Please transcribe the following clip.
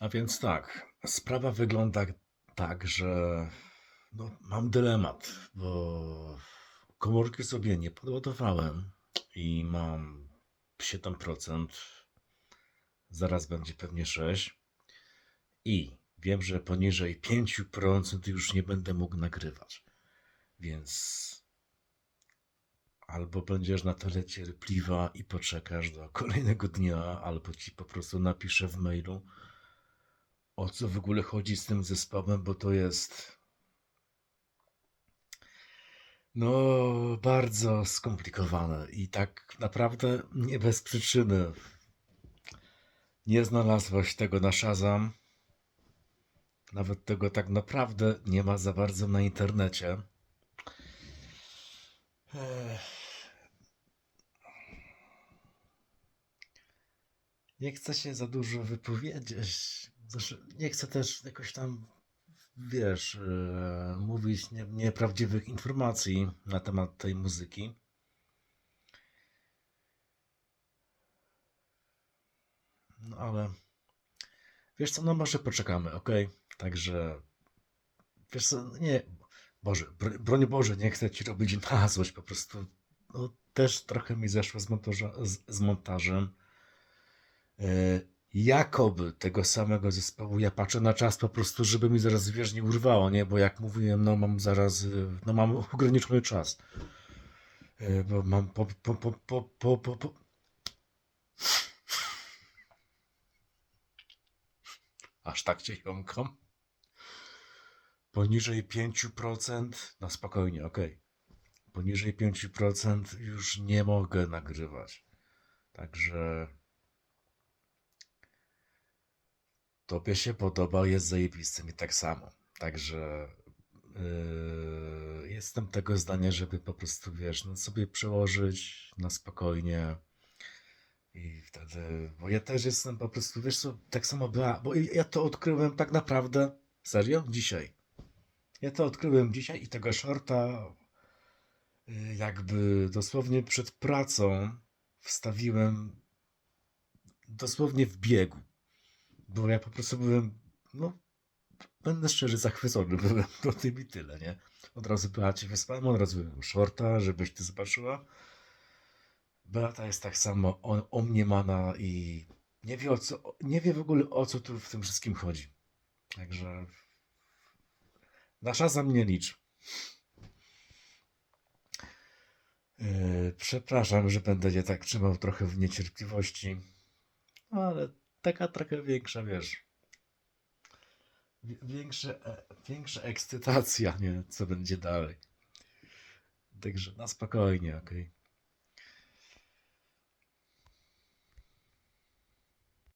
A więc tak, sprawa wygląda tak, że no, mam dylemat, bo komórki sobie nie podładowałem i mam 7%, zaraz będzie pewnie 6% i wiem, że poniżej 5% już nie będę mógł nagrywać, więc albo będziesz na tyle cierpliwa i poczekasz do kolejnego dnia, albo ci po prostu napiszę w mailu, o co w ogóle chodzi z tym zespołem, bo to jest no bardzo skomplikowane i tak naprawdę nie bez przyczyny nie znalazłaś tego na Shazam. Nawet tego tak naprawdę nie ma za bardzo na internecie. Nie chcę się za dużo wypowiedzieć. Nie chcę też jakoś tam, wiesz, e, mówić nie, nieprawdziwych informacji na temat tej muzyki. No ale wiesz co, no może poczekamy, ok? Także wiesz co, nie, Boże, bro- broń Boże, nie chcę ci robić na złość, po prostu no, też trochę mi zeszło z, montaża, z, z montażem. E, jakoby tego samego zespołu, ja patrzę na czas po prostu, żeby mi zaraz wiesz, nie urwało, nie? Bo jak mówiłem, no mam zaraz, y, no mam ograniczony czas. E, bo mam po, po, po, po, po, po, po. Aż tak cię jąkam. Poniżej 5%, no spokojnie, okej. Poniżej 5% już nie mogę nagrywać. Także tobie się podoba, jest zajebisty, mi tak samo. Także yy, jestem tego zdania, żeby po prostu, wiesz, no sobie przełożyć na spokojnie i wtedy, bo ja też jestem po prostu, wiesz co, tak samo była, bo ja to odkryłem tak naprawdę, serio, dzisiaj. Ja to odkryłem dzisiaj i tego shorta y, jakby dosłownie przed pracą wstawiłem dosłownie w biegu. Bo ja po prostu byłem, no, będę szczerze zachwycony byłem do tym i tyle, nie? Od razu była ci wysłałem, od razu byłem shorta, żebyś ty zobaczyła. Beata jest tak samo o, o mnie mana i nie wie o co, nie wie w ogóle o co tu w tym wszystkim chodzi. Także nasza za mnie licz. Yy, przepraszam, że będę cię tak trzymał trochę w niecierpliwości, no ale taka trochę większa, wiesz, wi- większe, e, większa ekscytacja, nie, co będzie dalej. Także na spokojnie, okej.